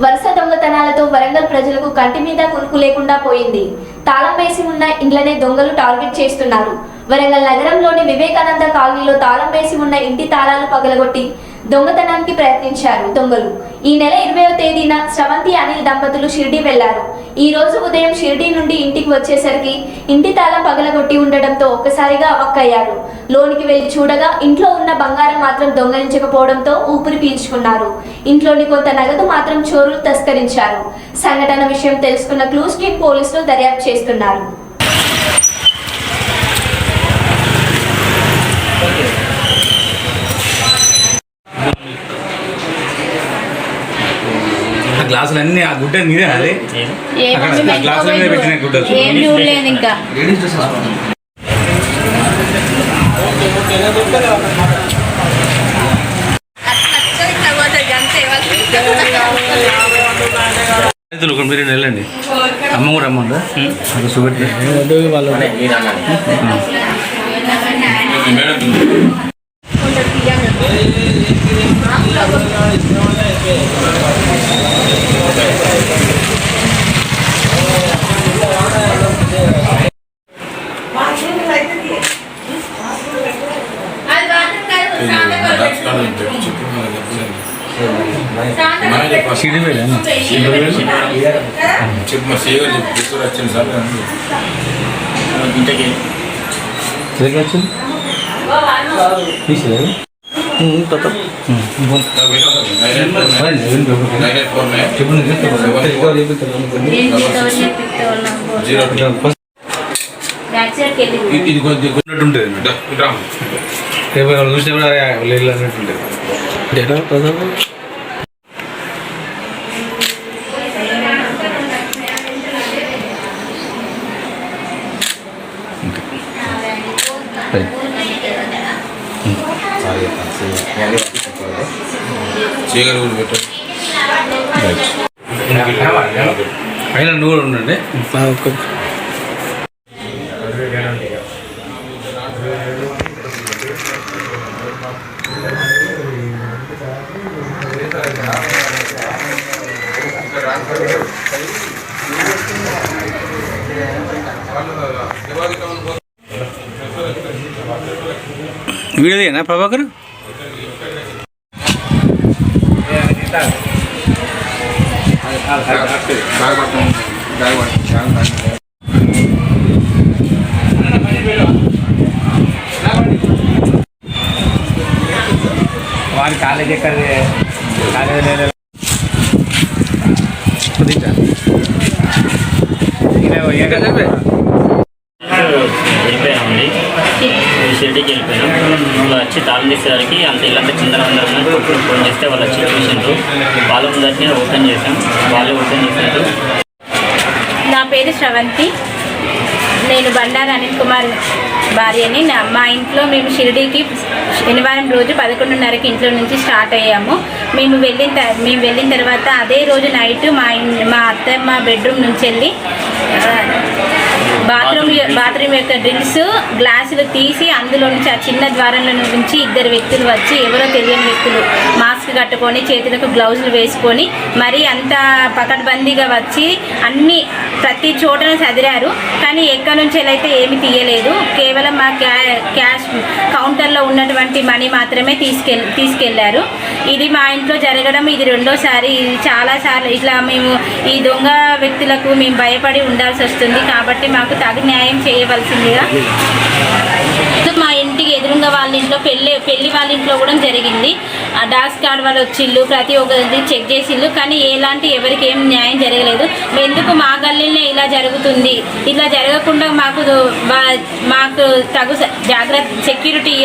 వరుస దొంగతనాలతో వరంగల్ ప్రజలకు కంటి మీద కునుకు లేకుండా పోయింది. తాళం వేసి ఉన్న ఇండ్లనే దొంగలు టార్గెట్ చేస్తున్నారు. వరంగల్ నగరంలోని వివేకానంద కాలనీలో తాళం వేసి ఉన్న ఇంటి తాళాలు పగలగొట్టి దొంగతనానికి ప్రయత్నించారు దొంగలు. ఈ నెల ఇరవయో తేదీన స్రవంతి అనిల్ దంపతులు షిర్డీ వెళ్ళారు. ఈ రోజు ఉదయం షిర్డీ నుండి ఇంటికి వచ్చేసరికి ఇంటి తాళం పగలగొట్టి ఉండడంతో ఒక్కసారిగా అవక్కయ్యారు లోనికి వెళ్ళి చూడగా ఇంట్లో ఉన్న బంగారం మాత్రం దొంగలించకపోవడంతో ఊపిరి పీల్చుకున్నారు. ఇంట్లోని కొంత నగదు మాత్రం చోరులు తస్కరించారు. సంఘటన విషయం తెలుసుకున్న క్లూస్ పోలీసులు దర్యాప్తు చేస్తున్నారు. గ్లాసులు అన్ని ఆ గుడ్డ మీదే అది గ్లాసుల మీద పెట్టిన ఇంకా. రైతులు ఒక మీరు వెళ్ళండి. అమ్మ కూడా రమ్మందా? అక్కడ చూపెట్టి వాళ్ళు సిడి వెళ్ళాను చెప్పు మా చెప్పు తీసుకుని వచ్చింది సార్ ఇంటికి ఎక్కడికి వచ్చింది తీసేది చెప్పు ఇది కొద్ది ఉన్నట్టు ఉంటుంది రామ్ రేపు ఎవరు చూసినా కూడా లేదు అన్నట్టు ఉంటుంది సీఏ గారు కూడా పెట్టారు అయినా నువ్వు కూడా ఉండండి. వీడియోదేనా ప్రభాకర్? వాడి కాలేజ్ ఎక్కడ వెళ్ళిపోయామండి షిర్డీకి వెళ్ళిపోయాం వాళ్ళు వచ్చి తాళం తీసేసరికి అంత ఇల్లంతా చిందర వందరంగా ఫోన్ చేస్తే వాళ్ళు వచ్చి చూసిండ్రు వాళ్ళ ముందరనే ఓపెన్ చేసాం వాళ్ళు ఓపెన్ చేశారు నా పేరు శ్రవంతి. నేను బండారు అనిల్ కుమార్. భార్యని మా ఇంట్లో మేము షిరిడీకి శనివారం రోజు పదకొండున్నరకి ఇంట్లో నుంచి స్టార్ట్ అయ్యాము. మేము వెళ్ళిన మేము వెళ్ళిన తర్వాత అదే రోజు నైట్ మా మా అత్త మా బెడ్రూమ్ నుంచి వెళ్ళి బాత్రూమ్ బాత్రూమ్ యొక్క డ్రిల్స్ గ్లాసులు తీసి అందులో నుంచి ఆ చిన్న ద్వారంలో నుంచి ఇద్దరు వ్యక్తులు వచ్చి ఎవరో తెలియని వ్యక్తులు మాస్క్ కట్టుకొని చేతులకు గ్లౌజులు వేసుకొని మరీ అంత పకడ్బందీగా వచ్చి అన్ని ప్రతి చోటన చదిరారు కానీ ఎక్కడి నుంచి అయితే ఏమి తీయలేదు. కేవలం మా క్యా క్యాష్ కౌంటర్లో ఉన్నటువంటి మనీ మాత్రమే తీసుకెళ్ తీసుకెళ్ళారు. ఇది మా ఇంట్లో జరగడం ఇది రెండోసారి. ఇది చాలాసార్లు ఇట్లా మేము ఈ దొంగ వ్యక్తులకు మేము భయపడి ఉండాల్సి వస్తుంది కాబట్టి మాకు తగు న్యాయం చేయవలసిందిగా మా ఇంటికి ఎదురుగా వాళ్ళ ఇంట్లో పెళ్ళి పెళ్ళి వాళ్ళ ఇంట్లో కూడా జరిగింది. ఆ డాక్స్ కార్డ్ వాళ్ళు వచ్చిళ్ళు ప్రతి ఒక్కరిది చెక్ చేసిళ్ళు. కానీ ఎలాంటి ఎవరికి ఏం న్యాయం జరగలేదు. ఎందుకు మా గల్లీనే ఇలా జరుగుతుంది? ఇలా జరగకుండా మాకు మాకు తగు జాగ్రత్త సెక్యూరిటీ